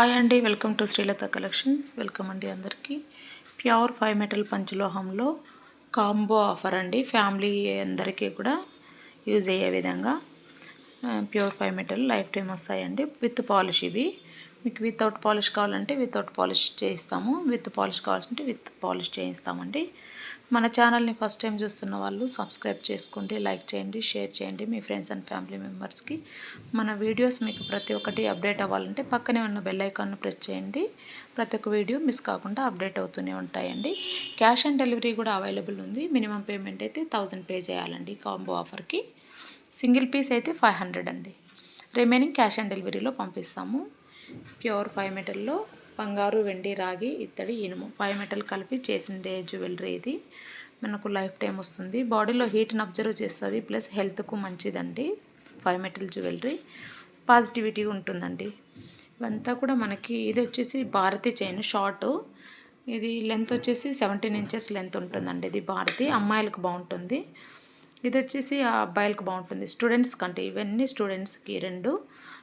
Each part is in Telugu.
హాయ్ అండి welcome to Srilatha collections welcome అండి అందరికీ. ప్యూర్ ఫైవ్ మెటల్ పంచలోహంలో కాంబో ఆఫర్ అండి ఫ్యామిలీ అందరికీ కూడా యూజ్ అయ్యే విధంగా pure five metal life time వస్తాయండి. విత్ పాలిష్ ఇవి. మీకు వితౌట్ పాలిష్ కావాలంటే వితౌట్ పాలిష్ చేయిస్తాము. విత్ పాలిష్ కావాలంటే విత్ పాలిష్ చేయిస్తామండి. మన ఛానల్ని ఫస్ట్ టైం చూస్తున్న వాళ్ళు సబ్స్క్రైబ్ చేసుకోండి లైక్ చేయండి షేర్ చేయండి మీ ఫ్రెండ్స్ అండ్ ఫ్యామిలీ మెంబర్స్కి. మన వీడియోస్ మీకు ప్రతి ఒక్కటి అప్డేట్ అవ్వాలంటే పక్కనే ఉన్న బెల్ ఐకాన్ను ప్రెస్ చేయండి. ప్రతి ఒక్క వీడియో మిస్ కాకుండా అప్డేట్ అవుతూనే ఉంటాయండి. క్యాష్ ఆన్ డెలివరీ కూడా అవైలబుల్ ఉంది. మినిమం పేమెంట్ అయితే థౌజండ్ పే చేయాలండి కాంబో ఆఫర్కి. సింగిల్ పీస్ అయితే ఫైవ్ హండ్రెడ్ అండి. రిమైనింగ్ క్యాష్ ఆన్ డెలివరీలో పంపిస్తాము. ప్యూర్ ఫైవ్ మెటల్లో బంగారు వెండి రాగి ఇత్తడి ఇనుము. ఫైవ్ మెటల్ కలిపి చేసిండే జ్యువెలరీ ఇది. మనకు లైఫ్ టైం వస్తుంది. బాడీలో హీట్ని అబ్జర్వ్ చేస్తుంది. ప్లస్ హెల్త్కు మంచిదండి ఫైవ్ మెటల్ జ్యువెలరీ. పాజిటివిటీ ఉంటుందండి. ఇవంతా కూడా మనకి ఇది వచ్చేసి భారతి చైన్ షార్ట్. ఇది లెంత్ వచ్చేసి సెవెంటీన్ ఇంచెస్ లెంత్ ఉంటుందండి ఇది భారతి. అమ్మాయిలకు బాగుంటుంది. ఇది వచ్చేసి ఆ అబ్బాయిలకు బాగుంటుంది. స్టూడెంట్స్ కంటే ఇవన్నీ స్టూడెంట్స్కి రెండు.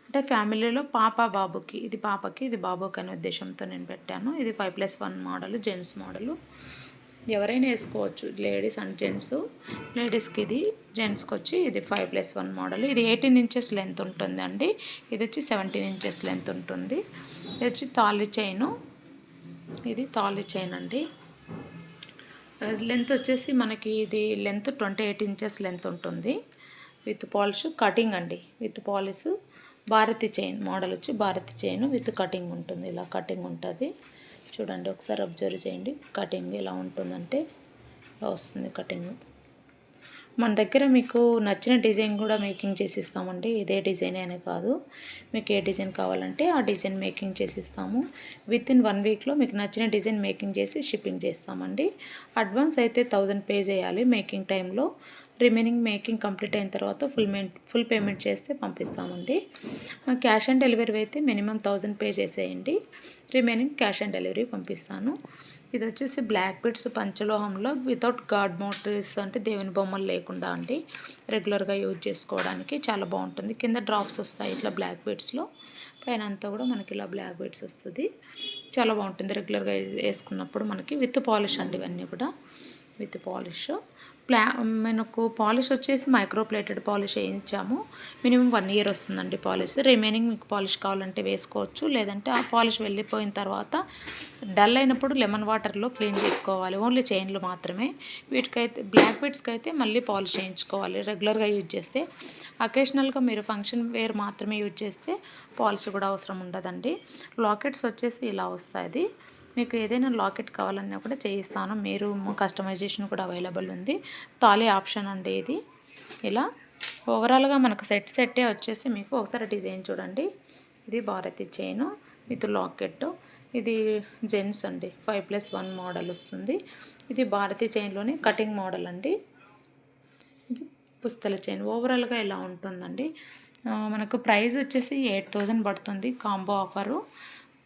అంటే ఫ్యామిలీలో పాప బాబుకి ఇది పాపకి ఇది బాబుకి అనే ఉద్దేశంతో నేను పెట్టాను. ఇది five plus one model gents model ఎవరైనా వేసుకోవచ్చు. లేడీస్ అండ్ జెంట్స్ లేడీస్కి ఇది జెంట్స్కి వచ్చి ఇది ఫైవ్ ప్లస్ వన్ మోడల్ ఇది ఎయిటీన్ ఇంచెస్ లెంత్ ఉంటుంది అండి. ఇది వచ్చి సెవెంటీన్ ఇంచెస్ లెంత్ ఉంటుంది. ఇది వచ్చి తాళి చైను ఇది తాళి చైన్ అండి. లెంత్ వచ్చేసి మనకి ఇది length twenty eight inches length ఉంటుంది. విత్ పాలిష్ కటింగ్ అండి. With polish Bharathi chain model వచ్చి భారతి చైన్ విత్ కటింగ్ ఉంటుంది. ఇలా కటింగ్ ఉంటుంది. చూడండి ఒకసారి అబ్జర్వ్ చేయండి. కటింగ్ ఎలా ఉంటుందంటే ఇలా వస్తుంది కటింగ్. మన దగ్గర మీకు నచ్చిన డిజైన్ కూడా మేకింగ్ చేసి ఇస్తామండి. ఇదే డిజైన్ అనే కాదు. మీకు ఏ డిజైన్ కావాలంటే ఆ డిజైన్ మేకింగ్ చేసి ఇస్తాము. విత్ ఇన్ వన్ వీక్లో మీకు నచ్చిన డిజైన్ మేకింగ్ చేసి షిప్పింగ్ చేస్తామండి. అడ్వాన్స్ అయితే థౌజండ్ పే చేయాలి మేకింగ్ టైంలో. రిమైనింగ్ మేకింగ్ కంప్లీట్ అయిన తర్వాత ఫుల్ ఫుల్ పేమెంట్ చేస్తే పంపిస్తామండి. క్యాష్ ఆన్ డెలివరీ అయితే మినిమం థౌజండ్ పే చేసేయండి. రిమైనింగ్ క్యాష్ ఆన్ డెలివరీ పంపిస్తాను. ఇది వచ్చేసి బ్లాక్ బిట్స్ పంచలోహంలో వితౌట్ గాడ్ మోటర్స్ అంటే దేవుని బొమ్మలు లేకుండా అండి. రెగ్యులర్గా యూజ్ చేసుకోవడానికి చాలా బాగుంటుంది. కింద డ్రాప్స్ వస్తాయి ఇట్లా బ్లాక్ బిట్స్లో. పైన అంతా కూడా మనకి ఇలా బ్లాక్ బెడ్స్ వస్తుంది. చాలా బాగుంటుంది రెగ్యులర్గా వేసుకున్నప్పుడు మనకి విత్ పాలిష్ అండి ఇవన్నీ కూడా. With polish. ప్లా మనకు పాలిష్ వచ్చేసి మైక్రో ప్లేటెడ్ పాలిష్ వేయించాము. మినిమం వన్ ఇయర్ వస్తుందండి పాలిష్. రిమైనింగ్ మీకు పాలిష్ కావాలంటే వేసుకోవచ్చు. లేదంటే ఆ పాలిష్ వెళ్ళిపోయిన తర్వాత డల్ అయినప్పుడు లెమన్ వాటర్లో క్లీన్ చేసుకోవాలి. ఓన్లీ చైన్లు మాత్రమే. వీటికైతే బ్లాక్ బెడ్స్కి అయితే మళ్ళీ పాలిష్ చేయించుకోవాలి రెగ్యులర్గా యూజ్ చేస్తే. అకేషనల్గా మీరు ఫంక్షన్ వేర్ మాత్రమే యూజ్ చేస్తే పాలిష్ కూడా అవసరం ఉండదండి. లాకెట్స్ వచ్చేసి ఇలా వస్తాయి. మీకు ఏదైనా లాకెట్ కావాలన్నా కూడా చేయిస్తాను. మీరు కస్టమైజేషన్ కూడా అవైలబుల్ ఉంది. తాళీ ఆప్షన్ అండి ఇది. ఇలా ఓవరాల్గా మనకు సెట్ సెట్టే వచ్చేసి మీకు ఒకసారి డిజైన్ చూడండి. ఇది భారతి చైన్ విత్ లాకెట్. ఇది జెంట్స్ అండి. ఫైవ్ ప్లస్ వన్ మోడల్ వస్తుంది. ఇది భారతి చైన్లోని కటింగ్ మోడల్ అండి. ఇది పుస్తల చైన్. ఓవరాల్గా ఇలా ఉంటుందండి. మనకు ప్రైస్ వచ్చేసి ఎయిట్ థౌజండ్ పడుతుంది కాంబో ఆఫరు.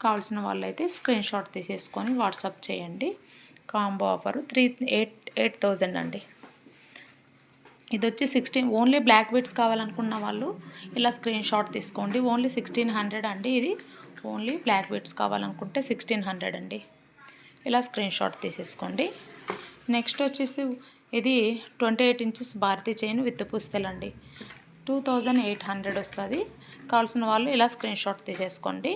కావాల్సిన వాళ్ళైతే స్క్రీన్ షాట్ తీసేసుకొని వాట్సాప్ చేయండి. Combo offer three eight eight thousand అండి. ఇది వచ్చి సిక్స్టీన్ ఓన్లీ బ్లాక్ బీట్స్ కావాలనుకున్న వాళ్ళు ఇలా స్క్రీన్ షాట్ తీసుకోండి. ఓన్లీ సిక్స్టీన్ హండ్రెడ్ అండి ఇది. ఓన్లీ బ్లాక్ బీట్స్ కావాలనుకుంటే సిక్స్టీన్ హండ్రెడ్ అండి. ఇలా స్క్రీన్ షాట్ తీసేసుకోండి. నెక్స్ట్ వచ్చేసి ఇది twenty eight inches Bharathi chain with పుస్తలండి. Two thousand eight hundred వస్తుంది. కావాల్సిన వాళ్ళు ఇలా స్క్రీన్ షాట్ తీసేసుకోండి.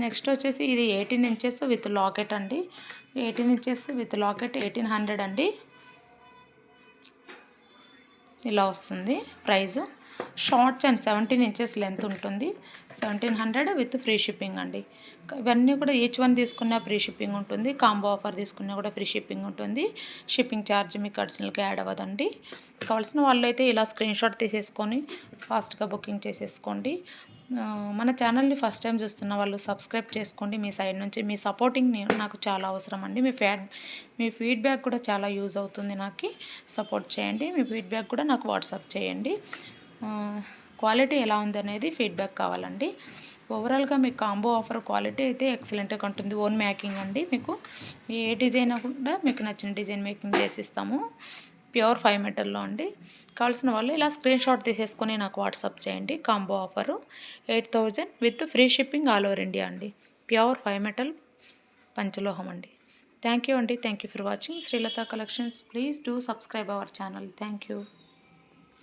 నెక్స్ట్ వచ్చేసి ఇది ఎయిటీన్ ఇంచెస్ విత్ లాకెట్ అండి. Eighteen inches with locket eighteen hundred అండి. ఇలా వస్తుంది price. Shorts and seventeen inches length ఉంటుంది. Seventeen hundred with free shipping అండి. ఇవన్నీ కూడా ఈచ్ వన్ తీసుకున్న ఫ్రీ షిప్పింగ్ ఉంటుంది. కాంబో ఆఫర్ తీసుకున్నా కూడా ఫ్రీ షిప్పింగ్ ఉంటుంది. షిప్పింగ్ ఛార్జ్ మీకు అడిషనల్గా యాడ్ అవ్వదండి. కావాల్సిన వాళ్ళు అయితే ఇలా స్క్రీన్ షాట్ తీసేసుకొని ఫాస్ట్గా బుకింగ్ చేసేసుకోండి. మన ఛానల్ని ఫస్ట్ టైం చూస్తున్న వాళ్ళు సబ్స్క్రైబ్ చేసుకోండి. మీ సైడ్ నుంచి మీ సపోర్టింగ్ నాకు చాలా అవసరం అండి. మీ ఫ్యాడ్ మీ ఫీడ్బ్యాక్ కూడా చాలా యూజ్ అవుతుంది నాకు. సపోర్ట్ చేయండి. మీ ఫీడ్బ్యాక్ కూడా నాకు వాట్సాప్ చేయండి. క్వాలిటీ ఎలా ఉంది అనేది ఫీడ్బ్యాక్ కావాలండి. ఓవరాల్గా మీకు కాంబో ఆఫర్ క్వాలిటీ అయితే ఎక్సలెంట్గా ఉంటుంది. ఓన్ మేకింగ్ అండి మీకు. ఏ డిజైన్ కూడా మీకు నచ్చిన డిజైన్ మేకింగ్ చేసిస్తాము. ప్యూర్ ఫైవ్ మీటర్లో అండి. కావాల్సిన వాళ్ళు ఇలా స్క్రీన్ షాట్ తీసేసుకొని నాకు వాట్సాప్ చేయండి. Combo offer eight thousand with free shipping all over India అండి. ప్యూర్ ఫైవ్ మెటల్ పంచలోహం అండి. థ్యాంక్ యూ అండి. Thank you for watching Srilatha collections please do subscribe our channel thank you